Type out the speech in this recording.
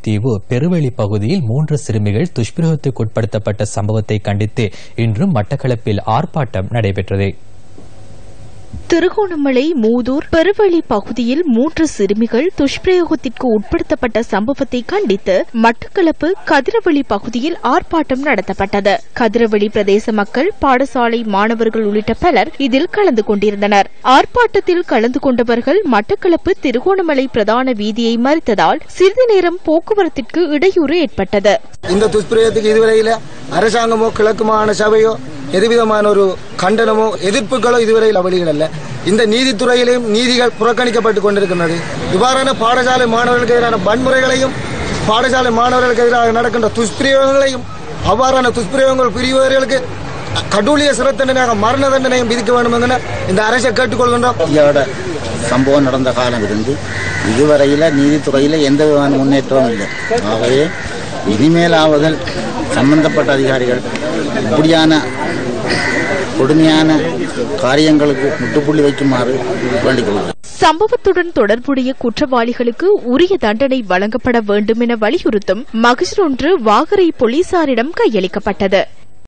தீவு பெருவெளி பகுதியில் மூன்று சிறுமிகள் துஷ்பிரயோகத்துக்கு உட்படுத்தப்பட்ட சம்பவத்தை கண்டித்து இன்றும் மட்டக்களப்பில் ஆர்ப்பாட்டம் நடைபெற்றது. திருகோணமலை மூதூர் பெருவழி பகுதியில் மூன்று சிறுமிகள் துஷ்பிரயோகத்திற்கு உட்படுத்தப்பட்ட சம்பவத்தை கண்டித்து மட்டக்களப்பு கதிரவழி பகுதியில் ஆர்ப்பாட்டம் நடத்தப்பட்டது. கதிரவழி பிரதேச மக்கள் பாடசாலை மாணவர்கள் உள்ளிட்ட பலர் இதில் கலந்து கொண்டிருந்தனர். ஆர்ப்பாட்டத்தில் கலந்து கொண்டவர்கள் மட்டக்களப்பு திருகோணமலை பிரதான வீதியை மறித்ததால் சிறிது நேரம் போக்குவரத்திற்கு இடையூறு ஏற்பட்டது. இந்த துஷ்பிரயோகத்துக்கு இதுவரையில அரசாங்கமோ கிழக்கு மாகாண சபையோ எதுவிதமான ஒரு கண்டனமோ எதிர்ப்புகளோ இதுவரையில் வெளியிடல இந்த நீதித்துறையிலும் நீதிகள் புறக்கணிக்கப்பட்டு கொண்டிருக்கின்றது. இவ்வாறான பாடசாலை மாணவர்களுக்கு எதிரான வன்முறைகளையும் பாடசாலை மாணவர்களுக்கு எதிராக நடக்கின்ற துஷ்பிரயோகங்களையும் அவ்வாறான துஷ்பிரயோகங்கள் புரிவர்களுக்கு கடூழிய சிறை தண்டனையாக மரண தண்டனையும் விதிக்க வேண்டும் என இந்த அரசை கேட்டுக்கொள்கின்றோம். ஐயாவோட சம்பவம் நடந்த காலம் இருந்து இதுவரையில நீதித்துறையில எந்த விதமான முன்னேற்றமும் இல்லை. ஆகவே இனிமேலாவது சம்பந்தப்பட்ட அதிகாரிகள் இப்படியான கொடுமையான காரியங்களுக்கு முட்டுப்புள்ளி வைக்குமாறு வேண்டிக்கொள்கிறேன். சம்பவத்துடன் தொடர்புடைய குற்றவாளிகளுக்கு உரிய தண்டனை வழங்கப்பட வேண்டும் என வலியுறுத்தும் மகிழ்ச்சி ஒன்று வாகரை போலீசாரிடம் கையளிக்கப்பட்டது.